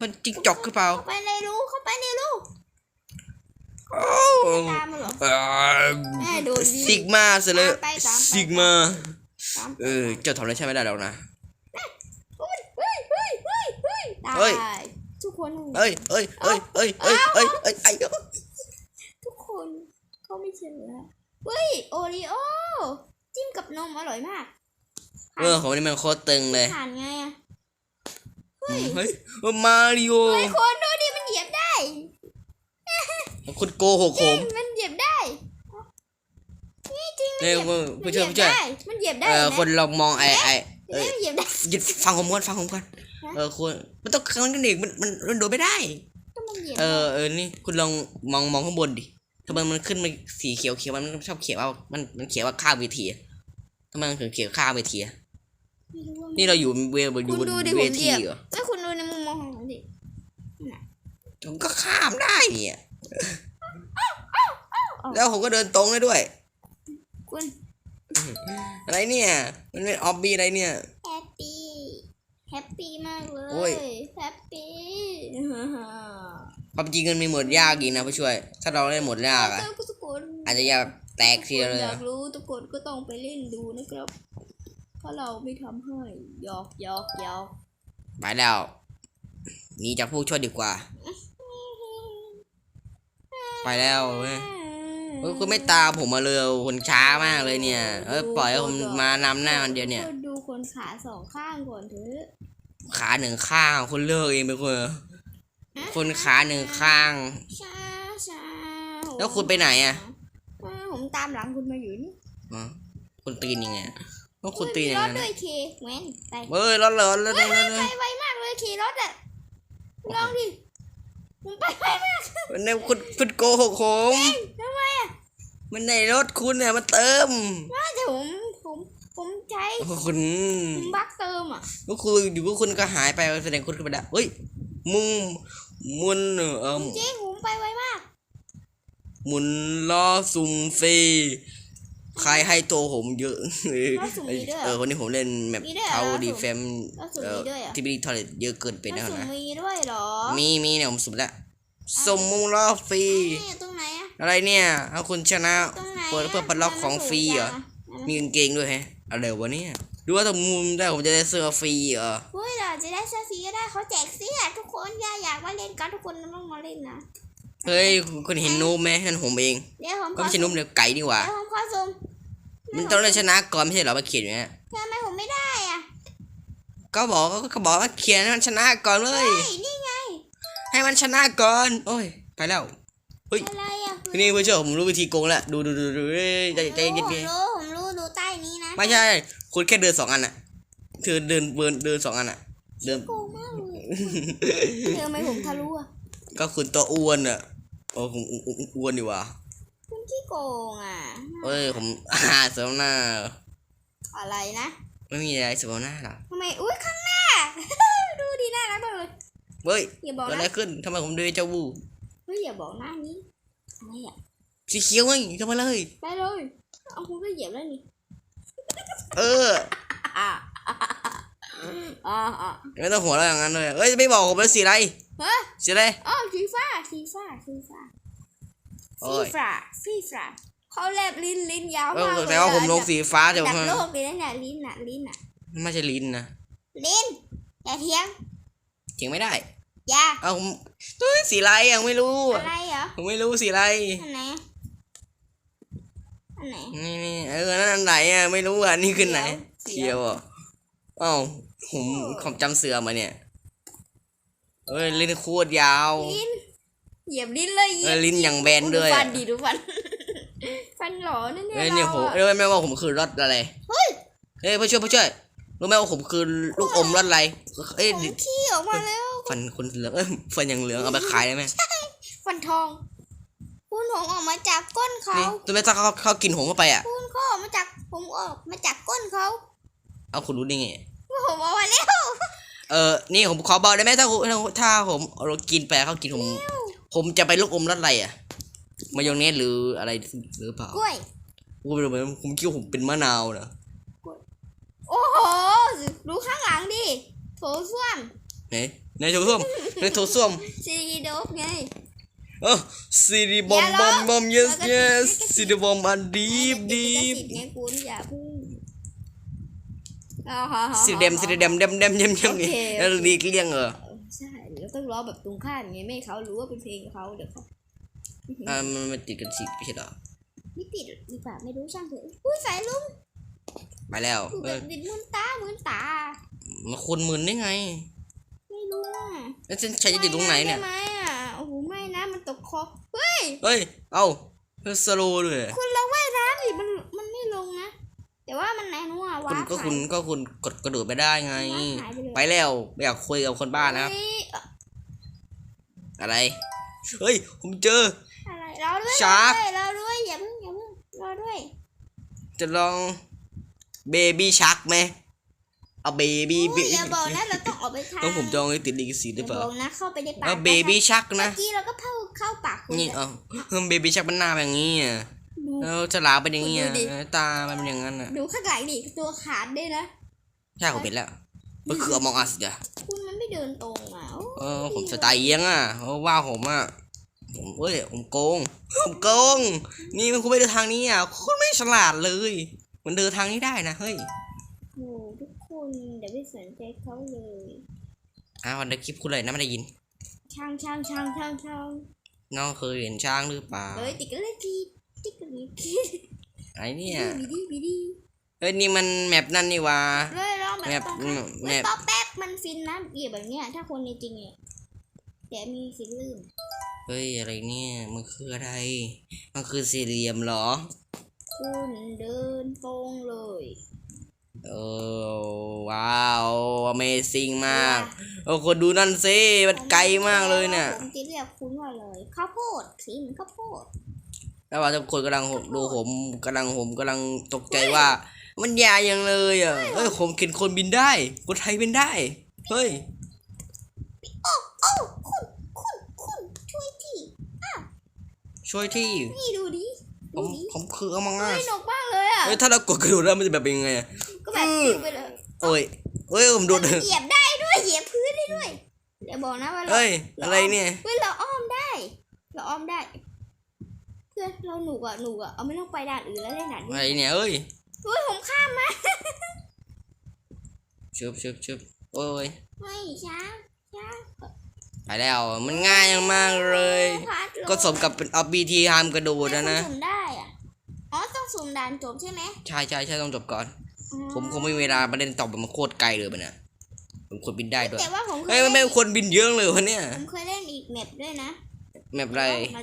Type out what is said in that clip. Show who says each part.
Speaker 1: มันจิ้งจอกหรือเปล่า
Speaker 2: เข้าไปในรูเข้าไปในรู
Speaker 1: โอ้
Speaker 2: ตามมาเหรอ
Speaker 1: เอ่อ
Speaker 2: แม่โดนดี
Speaker 1: ซิกมาเสร็จเลย
Speaker 2: ตามไปตามไป
Speaker 1: ซิกมา
Speaker 2: ตามไป
Speaker 1: เออเจ้าทำอะไรใช่ไม่ได้แล้วนะ
Speaker 2: เฮ้ยเฮ้ยเฮ้ยเฮ้ยเฮ้ยตา
Speaker 1: เฮ้ย
Speaker 2: ยทุกคน
Speaker 1: เอ้ยเอ้ยเอ้ยเอ้ยเอ้ยเอ้ยเอ้ยไอ้เอ้ย
Speaker 2: ทุกคนเขาไม่เชื่อเฮ้ยโอรีโอจิ้มกับนมอร่อยมาก
Speaker 1: เออของนี่มันโคตรตึงเลย
Speaker 2: ผ่านไงอะ เฮ้ย
Speaker 1: เฮ้มาริโอ
Speaker 2: ไอ้คนดูดิมันเหยียบได้
Speaker 1: คุณโกหกผม
Speaker 2: มันเหยียบได้นี่จริงมัน
Speaker 1: เนี่ย
Speaker 2: เหยียบ
Speaker 1: ผู้ช่วยผู้ช่วย
Speaker 2: มันเหยียบได้
Speaker 1: เออ
Speaker 2: มันเหยียบได้
Speaker 1: คนลองมองไอ้ไอ้
Speaker 2: เห็นไหมมันเหยียบได้
Speaker 1: หยุดฟังผมก่อนฟังผมก่อนเออคุณมันต้องครั้งกันเด็กมันมันมันโดดไม่ได้
Speaker 2: ก็มันเหยียบ
Speaker 1: เออเออนี่คุณลองมองมองข้างบนดิทำไมมันขึ้นมาสีเขียวเขียวมันชอบเขียนว่ามันมันเขียนว่าข้ามเวทีอะทำไมมันถึงเขียนข้ามเวทีอะ
Speaker 2: ไม่รู้ว่า
Speaker 1: นี่เราอยู่เวอยู่บน
Speaker 2: คุณดูดิ
Speaker 1: เว
Speaker 2: ผมเห
Speaker 1: ที
Speaker 2: ยียบ
Speaker 1: เหรอ
Speaker 2: ไม่คุณดูในมุมมองของผมดิ
Speaker 1: ผมก็ข้ามได้เนี่ย แล้วผมก็เดินตรงได้ด้วย
Speaker 2: คุณ
Speaker 1: อะไรเนี่ย มันเป็นออบบี้อะไรเนี่ย
Speaker 2: แฮปปี้แฮปปี้มากเล
Speaker 1: โอ้ย
Speaker 2: ยแฮปปี้
Speaker 1: ความจริงมันมีหมดยากอีกนะผู้ช่วย ถ้าเราเล่นหมดยากอะ
Speaker 2: เจ้าทุกคน
Speaker 1: อาจจะยากแตกทีเดียวเลย
Speaker 2: อ
Speaker 1: อะ
Speaker 2: ยากรู้ทุกคนก็ต้องไปเล่นดูนะครับเพ ราะเราไม่ทำให้หยอกหยอกหยอก
Speaker 1: ไปแล้วหนีจากผู้ช่วยดีกว่า ไปแล้วเว้ยเฮ้ยคุณไม่ตามผมมาเลยคุณช้ามากเลยเนี่ยเออปล่อยให้ผมมานำหน้ามันเดียวเนี่ย
Speaker 2: คุณดูคนขาสองข้างก่อนเถอะ
Speaker 1: ขาหนึ่งข้างคุณเลิกเองไปคนคนขาหนึ่งข้าง
Speaker 2: ช้าช้า
Speaker 1: แล้วคุณไปไหนอะ
Speaker 2: อ่าผมตามหลังคุณมาอยู่นี่
Speaker 1: อ๋อคุณตีนยังไง ว่าคุณตีน
Speaker 2: มี
Speaker 1: ยัง
Speaker 2: ร
Speaker 1: ไง
Speaker 2: ถด้วยเคแมนไป
Speaker 1: เฮ้ยร้อนร้อนแล้ว
Speaker 2: เฮ้
Speaker 1: ได้
Speaker 2: ย
Speaker 1: แล้ว
Speaker 2: ไปไวมากเลยขี่รถอะลองดิผมไปไวมาก
Speaker 1: มันเนี่ยคุณคุณโกหกผม
Speaker 2: ทำไมอะ
Speaker 1: มันในรถคุณเนี่ยมันเติม
Speaker 2: น่าจะผมผมผมใช้
Speaker 1: โอ้โหคุณ
Speaker 2: ผมบักเติมอะ
Speaker 1: ก็คืออยู่ก็คุณก็หายไปแสดงคุณก็ไปได้เฮ้ยมุงมุนเอ่อ
Speaker 2: จริงผมไปไวมาก
Speaker 1: หมุนล้อซุ่มฟรี ใครให้ตัวผมเยอะ
Speaker 2: ล้อสุ่มมีด้วยเหรอ
Speaker 1: เออวันนี้ผมเล่นแบบ
Speaker 2: มีด้วยเหรอ
Speaker 1: เทา
Speaker 2: ล้อสุ่ม
Speaker 1: ดีเฟม
Speaker 2: ล้อสุ่ม
Speaker 1: เออ
Speaker 2: มีด้วยเหรอ
Speaker 1: ที่บีทอเลตเยอะเกินไป
Speaker 2: แล้
Speaker 1: นะ
Speaker 2: วสุ่ม
Speaker 1: นะ
Speaker 2: มีด้วยเหรอ
Speaker 1: มีมีเนี่ยผมสุ่มแล้วสมมุงล้อฟรี
Speaker 2: นี่ตรงไหนอะ
Speaker 1: อะไรเนี่ยเอาคุณชนะ
Speaker 2: ตรงไหน
Speaker 1: เปิดเพื่อปลดล็อกของฟรีเหรอมีกางเกงด้วยแฮะอะไรวะเนี่ยดูว่าถ้ามุมได้ผมจะได้เสื้อฟรีเหรอ
Speaker 2: เฮ้ยเราจะได้เสื้อฟรีก็ได้เขาแจกเสื้อทุกคนอย่าอยากมาเล่นกันทุกคนต้องมาเล่นนะ
Speaker 1: เฮ้ยคุณเห็นนูบไหมนั่นผมเอง
Speaker 2: เดี๋ยวผม
Speaker 1: ก็ไม่ใช่นูบเดี๋ยวไก่ดีกว่า
Speaker 2: เดี๋ยวผมขอซูม
Speaker 1: มันต้องได้ชนะก่อนไม่ใช่เหรอมาเขียนอย่างเงี้ย
Speaker 2: ทำไมผมไม่ได้อะ
Speaker 1: ก็บอกก็บอกว่าเขียนให้มันชนะก่อนเล
Speaker 2: เฮ้
Speaker 1: ย
Speaker 2: ยนี่ไง
Speaker 1: ให้มันชนะก่อน โอ้ย ไปแล้วเฮ้ย
Speaker 2: อะไรอะ
Speaker 1: นี่เพื่อนเชื่อผมรู้วิธีโกงแล้ว ดูดูดูดูเอ้ยใจใจ
Speaker 2: ผม
Speaker 1: เย็น
Speaker 2: รู้ผมรู้ดูใต้นี้นะ
Speaker 1: ๆไม่ใช่ คุณแค่เดินสองอันอะคือเดินเดินเดินสองอันอะเดิน
Speaker 2: โกงมากเลยทำไมผมทะลุอะ
Speaker 1: ก็คุณตัวอ้วนอะโอ้ผมอ้วนดีว่ะ
Speaker 2: คุณขี้โกงอะ
Speaker 1: เอ้ยผมอ่าเสริมหน้า
Speaker 2: อะไรนะ
Speaker 1: ไม่มีอะไรเสริมหน้าหรอก
Speaker 2: ทำไมอุ้ยข้างหน้า ดูดีน่ารักมากเลย
Speaker 1: เฮ้ย
Speaker 2: อย่าบอก
Speaker 1: เกิดอะไร
Speaker 2: นะ
Speaker 1: ขึ้นทำไมผมเดินเจ้าวู
Speaker 2: เฮ้ยอย่าบอกหน้านี้อะไรอะ
Speaker 1: สีเขียวไงทำไมเลย
Speaker 2: ไปเลยเอาคุณก็เหยียบแล้วนี่
Speaker 1: เออ
Speaker 2: อะอะอะ
Speaker 1: ไม่ต้องหัวเราะอย่างนั้นเลยเอ้ยไม่บอกผมเป็นสีอะไร
Speaker 2: เฮ้ย
Speaker 1: สีอะไร
Speaker 2: อ๋อสีฟ้าสีฟ้าสีฟ้า
Speaker 1: โอ้
Speaker 2: สี
Speaker 1: ย
Speaker 2: ฟ้าสีฟ้าเขาแลบลิ้นลิ้นยาว
Speaker 1: เอ
Speaker 2: มาก
Speaker 1: อ
Speaker 2: เลย
Speaker 1: แต่ว่าผมลง
Speaker 2: อะ
Speaker 1: สีฟ้าแต่
Speaker 2: ดั
Speaker 1: ว่า
Speaker 2: บโลกเลยนะเนี่ยลิ้นอะลิ้นอะ
Speaker 1: ไม่ใช่ลิ้นนะ
Speaker 2: ลิ้นอย่าเถียง
Speaker 1: เถียงไม่ได้
Speaker 2: อย่า
Speaker 1: เอาผมเฮ้ยสีอะไรยังไม่รู้
Speaker 2: อะไรเหรอ
Speaker 1: ผมไม่รู้สีอะไร
Speaker 2: อันไหนอันไหน
Speaker 1: นี่นี่เออนั่นอันไหนอะไม่รู้อะนี่คือไหน
Speaker 2: เขี
Speaker 1: เขี
Speaker 2: ย
Speaker 1: ยววอะเอ้าผมผมจำเสือมาเนี่ย เอ้ยลิ้นโคตรยาว
Speaker 2: ลิ้นเหยียบลิ้นเลยเหยี
Speaker 1: เอยอบลิ้นอย่างแบน
Speaker 2: ดู
Speaker 1: ด้วย
Speaker 2: ฟั
Speaker 1: อะ
Speaker 2: นดีดูฟัน ฟันหล่อนั่นเนี่ย
Speaker 1: เอ้ยเนี่ย
Speaker 2: เรา
Speaker 1: ผม
Speaker 2: อะ
Speaker 1: เอ้ยไม่ว่าผมคือรถอะไร
Speaker 2: เฮ้ย
Speaker 1: เอ้ยผู้ช่วยผู้ช่วยรู้ไหมว่าผมคือลูกอมรถอะไรเอ้ย
Speaker 2: ผมขี้ออกมาแล้ว
Speaker 1: ฟันคุณเหลืองเอ้ยฟันอย่างเหลืองเอาไปขายได้ไหม
Speaker 2: ฟันทองคุณผมออกมาจากก้นเขา
Speaker 1: นี่รู้ไหมถ้าเขาเขากินผมเข้าไปอะ
Speaker 2: คุณเขาออกมาจากผมออกมาจากก้นเขา
Speaker 1: เอาคุณรู้ได้ไง
Speaker 2: ผมออกมาแล้ว
Speaker 1: เออนี่ผมขอบอกได้ไหมถ้าผมถ้าผมเรากินไปเขากินผม ผมจะไปลูกอมรสอะไรอะมายองเนสหรืออะไรหรือเปล่าก
Speaker 2: ล้วย
Speaker 1: ผมไม่รู้เหมือนผมคิดว่าผมเป็นมะนาวนะ
Speaker 2: โอ้โหดูข้างหลังดิโถส้วม
Speaker 1: ไหนในโถส้วมในโถส้วม
Speaker 2: ซีโดฟไง
Speaker 1: เออซีดีบอม
Speaker 2: อย่า
Speaker 1: บ
Speaker 2: ร้
Speaker 1: อ
Speaker 2: อง
Speaker 1: มบอม yes
Speaker 2: แล้วก็
Speaker 1: yes
Speaker 2: ติด
Speaker 1: ซีดีบอมอันดีฟดี
Speaker 2: ติ
Speaker 1: ฟ
Speaker 2: ดไงคุณอย่าพึ่ง อ๋อฮะฮะ
Speaker 1: สีเดมสีเดมเดมเดมเดมเดม
Speaker 2: โอเค
Speaker 1: แล้วดีเกลี้ยงเออ
Speaker 2: ใช่เราต้องร้องแบบตรงข้ามไงไม่ให้เขารู้ว่าเป็นเพลงเขาเดี๋ยวเขา
Speaker 1: อ่ามันมันติดกันสิไม่ใช่เหรอ
Speaker 2: ไม่ติดดีกว่าไม่รู้ช่างเถอะอุ้ยสายลุง
Speaker 1: ไปแล้ว
Speaker 2: ดู
Speaker 1: เอ
Speaker 2: แบ
Speaker 1: อบ
Speaker 2: ดิดมืนตามืนตา
Speaker 1: มันควรมึนได้ไง
Speaker 2: ไม่รู้อะ
Speaker 1: แล้วฉันใช้จะติดตรงไหนเนี่ย
Speaker 2: ม่ด้ไหมอะโอ้โหไม่นะมันตกคอเฮ้ย
Speaker 1: เฮ้ย เอ้าสโลว์เลย
Speaker 2: คุณลองว่ายน้ำดิมันมันไม่ลงนะ แต่ว่ามันแน่นัว
Speaker 1: คุ
Speaker 2: ว้า
Speaker 1: ณก็คุณก็คุณกดกระโดดไปได้ไง
Speaker 2: หายไปเลย
Speaker 1: ไปแล้วไม่อยากคุยกับคนบ้านะครับ
Speaker 2: เฮ้ยเอ่อ
Speaker 1: อะไร เฮ้ย ผมเจอ
Speaker 2: อะไรเราด้วย
Speaker 1: ชาร์ก
Speaker 2: เราด้วยอย่าเพิ่งอย่าเพิ่งเราด้วย
Speaker 1: จะลองเบบี้ชักไหมเอาเบบี้
Speaker 2: อุ้ยอย่าบอกนะเราต้องออกไปทาง
Speaker 1: ต้องผมจองให้ติดลิขสิทธิ์ห
Speaker 2: อ
Speaker 1: รือย่เปล่าา
Speaker 2: บอกนะเข้าไปในปาก
Speaker 1: เอาเบบี้ชัก
Speaker 2: เมื่
Speaker 1: นะ
Speaker 2: อกี้เราก็เข้าเข้าปากคุณ
Speaker 1: นี่
Speaker 2: แต่
Speaker 1: เอาเพิ่มเบบี้ชักมันหน้าเป็นอย่างนี้อะ
Speaker 2: ดู
Speaker 1: แล้วฉลามเป็นอย่างนี้อะ
Speaker 2: ดูดิ
Speaker 1: ตามันเป็นอย่างนั้นอะ
Speaker 2: ดูข้างหลังดิตัวขาดด้วยนะ
Speaker 1: ใช่ผมเป็นแล้วมันคืออมองอัสจ้ะ
Speaker 2: คุณมันไม่เดินตรงอะโเอ
Speaker 1: อผมสไตล์เอี้ยงอะเขาว่าผมอะผมเอ้ยผมโกงผมโกง นี่มันคุณไม่เดินทางนี้อะคุณไม่ฉลาดเลย มันเดินทางนี้ได้นะเฮ้ย
Speaker 2: โอ้ทุกคนเดี๋ยวไม่สนใจเขาเลย
Speaker 1: อ่าวันเดคลิปคุณเลยนะไม่ได้ยิน
Speaker 2: ช่างช่างช่างช่างช่าง
Speaker 1: น้องเคยเห็นช้างหรือเปล่า
Speaker 2: เฮ้ยติดกันเลยทีติดกันเลยที
Speaker 1: ไอ้เนี่ย
Speaker 2: บีดีบีดี
Speaker 1: เฮ้ยนี่มันแมปนั่นนี่หว่า
Speaker 2: เลยลองแบบ
Speaker 1: แมป
Speaker 2: ต้องข้าม
Speaker 1: แม
Speaker 2: เฮ้ย
Speaker 1: ป
Speaker 2: ป๊อปแป๊บมันฟินนะเหยียบแบบเนี้ย ถ้าคนในจริงเนี่ยแต่มีสิทธิ์ลื่น
Speaker 1: เฮ้ยอะไรเนี่ยมันคืออะไร มันคือสี่เหลี่ยมเหรอ
Speaker 2: คุณเดินตรงเลย
Speaker 1: เออว้าว Amazing มาก โอ้คนดูนั่นสิมันไกลมากเลยเนี่ย
Speaker 2: ผมจะเรียกคุณว่าเลยข้าวโพดสีเหมือนข้าวโพด
Speaker 1: แล้วว่าทุกคนกำลังดูผมกำลังผมกำลังตกใจว่า มันยายยังเลยอะเฮ้ยผมเห็นคนบินได้ คนไทยบินได้ เฮ้ย
Speaker 2: โอ้โอ้คุณคุณคุณช่วยที
Speaker 1: ช่วยที่
Speaker 2: นี่ดูดิ
Speaker 1: ผ
Speaker 2: ดู
Speaker 1: ม
Speaker 2: ดิ
Speaker 1: ผมคือเอามัง
Speaker 2: เฮ้
Speaker 1: งะ
Speaker 2: ยหนกมากเลยอะ
Speaker 1: เฮ้ยถ้าเรากดกระโดดแล้วมันจะแบบเป็นยังไงอะ
Speaker 2: ก็แบบฟิวไปเลย
Speaker 1: โอ้ยเฮ้ยผมโดน
Speaker 2: เหยียบได้ด้วยเหยียบพื้นได้ด้วยเดี๋ยวบอกนะว่าเรา
Speaker 1: เฮ้ยอะไรเนี่ย
Speaker 2: เฮ้ยเราอ้อมได้ เราอ้อมได้เพื่อนเราหนุกอะหนุกอะเอาไม่ต้องไปด่านอื่นแล้วเล่นด่าน
Speaker 1: อะไร
Speaker 2: นี้
Speaker 1: เนี่ยเอ้ย
Speaker 2: เฮ้ยผมข้ามมา
Speaker 1: ชึบชึบชึบโอ้ย
Speaker 2: ไม่ช้าช้า
Speaker 1: ไปแล้วมันง่ายมากเลย
Speaker 2: พัดลง
Speaker 1: ก็สมกับเป็นออบีทีฮามกระโดดนะนะ
Speaker 2: สุ่มได้อะอ๋อต้องสุ่มด่านจบใช่ไหม
Speaker 1: ใช่ใช่ใช่ต้องจบก่อน
Speaker 2: อ๋อ
Speaker 1: ผมคงไม่มีเวลามาเล่นต่อแบบมันโคตรไกลเลยมันนะผมควรบินได้ด้วย
Speaker 2: แต่ว่าผมเค
Speaker 1: เฮ้
Speaker 2: ย
Speaker 1: ยมัน
Speaker 2: เล่
Speaker 1: ไม่
Speaker 2: น
Speaker 1: ควรบินเยอะเลยวะเนี่ย
Speaker 2: ผมเคยเล่นอีกแมปด้วยนะ
Speaker 1: แมปอะไร
Speaker 2: มา